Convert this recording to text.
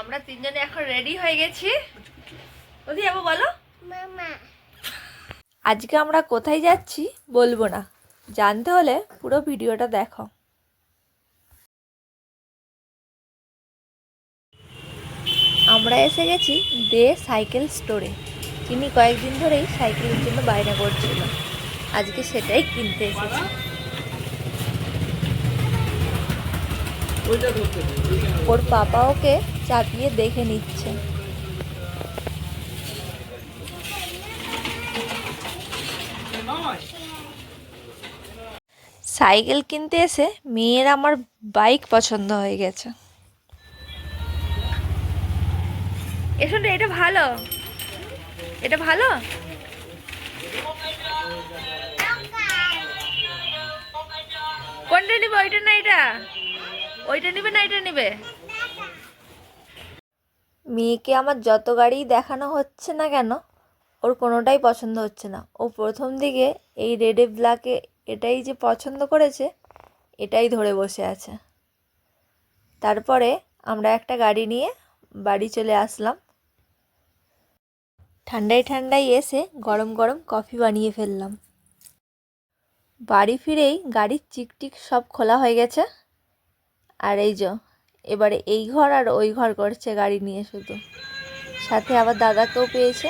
আমরা তিনজনে এখন রেডি হয়ে গেছি। কোথায় যাব বলো। আজকে আমরা কোথায় যাচ্ছি বলব না। জানতে হলে পুরো ভিডিওটা দেখো। আমরা এসে গেছি দে সাইকেল স্টোরে। তিনি কয়েকদিন ধরেই সাইকেলের জন্য বায়না করছিল। আজকে সেটাই কিনতে এসেছি। ওর পাপা ওকে চাপিয়ে দেখে নিচ্ছে। সাইকেল কিনতে এসে মেয়ের আমার বাইক পছন্দ হয়ে গেছে। এসো এটা ভালো। এটা ভালো? কোনটা নিবে, ওইটা না এটা? ওইটা নিবে না এটা নিবে? মেয়েকে আমার যত গাড়িই দেখানো হচ্ছে না কেন, ওর কোনোটাই পছন্দ হচ্ছে না। ও প্রথম দিকে এই রেডে ব্ল্যাকে এটাই যে পছন্দ করেছে, এটাই ধরে বসে আছে। তারপরে আমরা একটা গাড়ি নিয়ে বাড়ি চলে আসলাম। ঠান্ডায় ঠান্ডায় এসে গরম গরম কফি বানিয়ে ফেললাম। বাড়ি ফিরেই গাড়ির চিকটিক সব খোলা হয়ে গেছে। আর এই যে, এবারে এই ঘর আর ওই ঘর করছে গাড়ি নিয়ে শুধু। সাথে আবার দাদাকেও পেয়েছে।